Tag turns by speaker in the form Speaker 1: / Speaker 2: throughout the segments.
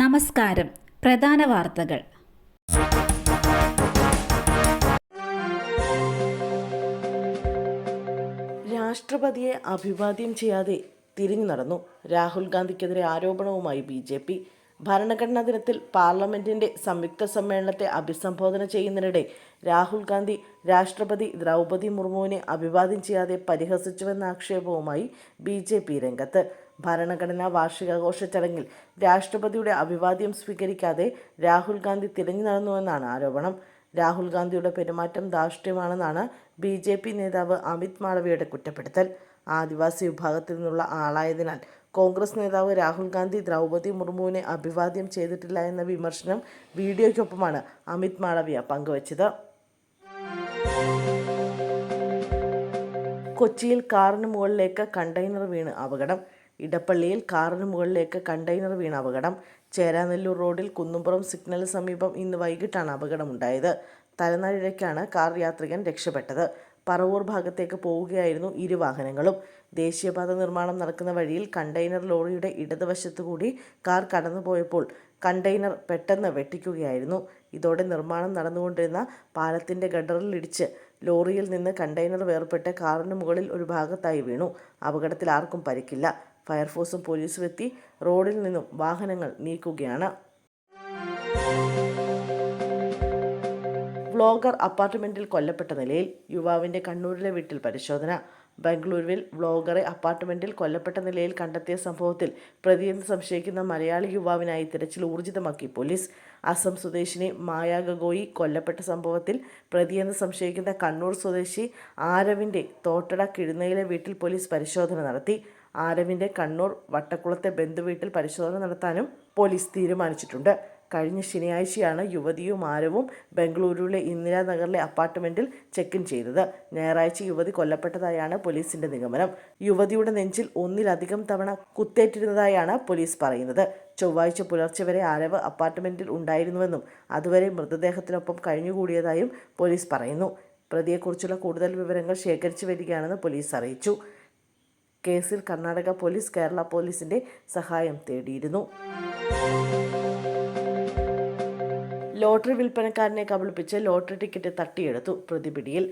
Speaker 1: നമസ്കാരം. പ്രധാന വാർത്തകൾ.
Speaker 2: രാഷ്ട്രപതിയെ അഭിവാദ്യം ചെയ്യാതെ തിരിഞ്ഞു നടന്നു. രാഹുൽ ഗാന്ധിക്കെതിരെ ആരോപണവുമായി ബി ജെ പി. ഭരണഘടനാ ദിനത്തിൽ പാർലമെന്റിന്റെ സംയുക്ത സമ്മേളനത്തെ അഭിസംബോധന ചെയ്യുന്നതിനിടെ രാഹുൽ ഗാന്ധി രാഷ്ട്രപതി ദ്രൗപദി മുർമുവിനെ അഭിവാദ്യം ചെയ്യാതെ പരിഹസിച്ചുവെന്ന ആക്ഷേപവുമായി ബി ജെ പി രംഗത്ത്. ഭരണഘടനാ വാർഷികാഘോഷ ചടങ്ങിൽ രാഷ്ട്രപതിയുടെ അഭിവാദ്യം സ്വീകരിക്കാതെ രാഹുൽ ഗാന്ധി തിരഞ്ഞു നടന്നുവെന്നാണ് ആരോപണം. രാഹുൽ ഗാന്ധിയുടെ പെരുമാറ്റം ധാർഷ്ട്യമാണെന്നാണ് ബി ജെ പി നേതാവ് അമിത് മാളവിയുടെ കുറ്റപ്പെടുത്തൽ. ആദിവാസി വിഭാഗത്തിൽ നിന്നുള്ള ആളായതിനാൽ കോൺഗ്രസ് നേതാവ് രാഹുൽ ഗാന്ധി ദ്രൗപതി മുർമുവിനെ അഭിവാദ്യം ചെയ്തിട്ടില്ല എന്ന വിമർശനം വീഡിയോയ്ക്കൊപ്പമാണ് അമിത് മാളവിയ പങ്കുവച്ചത്. കൊച്ചിയിൽ കാറിന് മുകളിലേക്ക് കണ്ടെയ്നർ വീണ് അപകടം. ഇടപ്പള്ളിയിൽ കാറിന് മുകളിലേക്ക് കണ്ടെയ്നർ വീണ അപകടം. ചേരാനെല്ലൂർ റോഡിൽ കുന്നുംപുറം സിഗ്നൽ സമീപം ഇന്ന് വൈകിട്ടാണ് അപകടമുണ്ടായത്. തലനാഴിഴയ്ക്കാണ് കാർ യാത്രികൻ രക്ഷപ്പെട്ടത്. പറവൂർ ഭാഗത്തേക്ക് പോവുകയായിരുന്നു ഇരു വാഹനങ്ങളും ദേശീയപാത നിർമ്മാണം നടക്കുന്ന വഴിയിൽ കണ്ടെയ്നർ ലോറിയുടെ ഇടതുവശത്തുകൂടി കാർ കടന്നുപോയപ്പോൾ കണ്ടെയ്നർ പെട്ടെന്ന് വെട്ടിക്കുകയായിരുന്നു. ഇതോടെ നിർമ്മാണം നടന്നുകൊണ്ടിരുന്ന പാലത്തിന്റെ ഗഡറിലിടിച്ച് ലോറിയിൽ നിന്ന് കണ്ടെയ്നർ വേർപെട്ട് കാറിന് മുകളിൽ ഒരു ഭാഗത്തായി വീണു. അപകടത്തിൽ ആർക്കും പരിക്കില്ല. ഫയർഫോഴ്സും പോലീസും എത്തി റോഡിൽ നിന്നും വാഹനങ്ങൾ നീക്കുകയാണ്. വ്ളോഗർ അപ്പാർട്ട്മെന്റിൽ കൊല്ലപ്പെട്ട നിലയിൽ യുവാവിന്റെ കണ്ണൂരിലെ വീട്ടിൽ പരിശോധന. ബംഗളൂരുവിൽ വ്ളോഗറെ അപ്പാർട്ട്മെന്റിൽ കൊല്ലപ്പെട്ട നിലയിൽ കണ്ടെത്തിയ സംഭവത്തിൽ പ്രതിയെന്ന് സംശയിക്കുന്ന മലയാളി യുവാവിനായി തിരച്ചിൽ ഊർജിതമാക്കി പോലീസ്. അസം സ്വദേശിനി മായ ഗഗോയി കൊല്ലപ്പെട്ട സംഭവത്തിൽ പ്രതിയെന്ന് സംശയിക്കുന്ന കണ്ണൂർ സ്വദേശി ആരവിന്റെ തോട്ടട കിഴുന്നയിലെ വീട്ടിൽ പോലീസ് പരിശോധന നടത്തി. ആരവിന്റെ കണ്ണൂർ വട്ടക്കുളത്തെ ബന്ധുവീട്ടിൽ പരിശോധന നടത്താനും പോലീസ് തീരുമാനിച്ചിട്ടുണ്ട്. കഴിഞ്ഞ ശനിയാഴ്ചയാണ് യുവതിയും ആരവും ബംഗളൂരുവിലെ ഇന്ദിരാനഗറിലെ അപ്പാർട്ട്മെന്റിൽ ചെക്ക് ഇൻ ചെയ്തത്. ഞായറാഴ്ച യുവതി കൊല്ലപ്പെട്ടതായാണ് പോലീസിന്റെ നിഗമനം. യുവതിയുടെ നെഞ്ചിൽ ഒന്നിലധികം തവണ കുത്തേറ്റിരുന്നതായാണ് പോലീസ് പറയുന്നത്. ചൊവ്വാഴ്ച പുലർച്ചെ വരെ ആരവ് അപ്പാർട്ട്മെന്റിൽ ഉണ്ടായിരുന്നുവെന്നും അതുവരെ മൃതദേഹത്തിനൊപ്പം കഴിഞ്ഞുകൂടിയതായും പോലീസ് പറയുന്നു. പ്രതിയെക്കുറിച്ചുള്ള കൂടുതൽ വിവരങ്ങൾ ശേഖരിച്ചു വരികയാണെന്ന് പോലീസ് അറിയിച്ചു. കേസിൽ കർണാടക പോലീസ് കേരള പോലീസിന്റെ സഹായം തേടിയിരുന്നു. ലോട്ടറി വിൽപ്പനക്കാരനെ കബളിപ്പിച്ച് ലോട്ടറി ടിക്കറ്റ് തട്ടിയെടുത്തു പ്രതിപിടിയിൽ.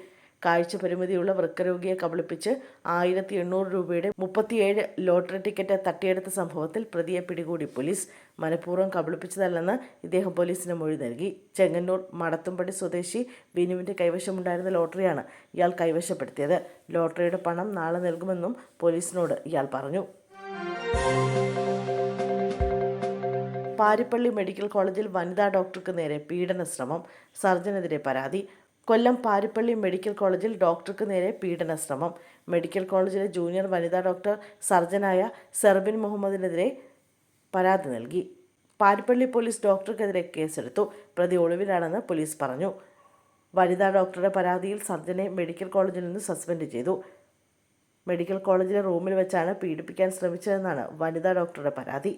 Speaker 2: കാഴ്ച പരിമിതിയുള്ള വൃക്കരോഗിയെ കബളിപ്പിച്ച് ആയിരത്തി എണ്ണൂറ് രൂപയുടെ മുപ്പത്തിയേഴ് ലോട്ടറി ടിക്കറ്റ് തട്ടിയെടുത്ത സംഭവത്തിൽ പ്രതിയെ പിടികൂടി പോലീസ് മനഃപൂർവം കബളിപ്പിച്ചതല്ലെന്ന് ഇദ്ദേഹം പോലീസിന് മൊഴി നൽകി. ചെങ്ങന്നൂർ മടത്തുംപടി സ്വദേശി ബിനുവിന്റെ കൈവശമുണ്ടായിരുന്ന ലോട്ടറിയാണ് ഇയാൾ കൈവശപ്പെടുത്തിയത്. ലോട്ടറിയുടെ പണം നാളെ നൽകുമെന്നും പോലീസിനോട് ഇയാൾ പറഞ്ഞു. പാരിപ്പള്ളി മെഡിക്കൽ കോളേജിൽ വനിതാ ഡോക്ടർക്ക് നേരെ പീഡന ശ്രമം സർജനെതിരെ പരാതി. കൊല്ലം പാരിപ്പള്ളി മെഡിക്കൽ കോളേജിൽ ഡോക്ടർക്ക് നേരെ പീഡന ശ്രമം മെഡിക്കൽ കോളേജിലെ ജൂനിയർ വനിതാ ഡോക്ടർ സർജനായ സെർബിൻ മുഹമ്മദിനെതിരെ പരാതി നൽകി. പാരിപ്പള്ളി പോലീസ് ഡോക്ടർക്കെതിരെ കേസെടുത്തു. പ്രതി ഒളിവിലാണെന്ന് പോലീസ് പറഞ്ഞു. വനിതാ ഡോക്ടറുടെ പരാതിയിൽ സർജനെ മെഡിക്കൽ കോളേജിൽ നിന്ന് സസ്പെൻഡ് ചെയ്തു. മെഡിക്കൽ കോളേജിലെ റൂമിൽ വെച്ചാണ് പീഡിപ്പിക്കാൻ ശ്രമിച്ചതെന്നാണ് വനിതാ ഡോക്ടറുടെ പരാതി.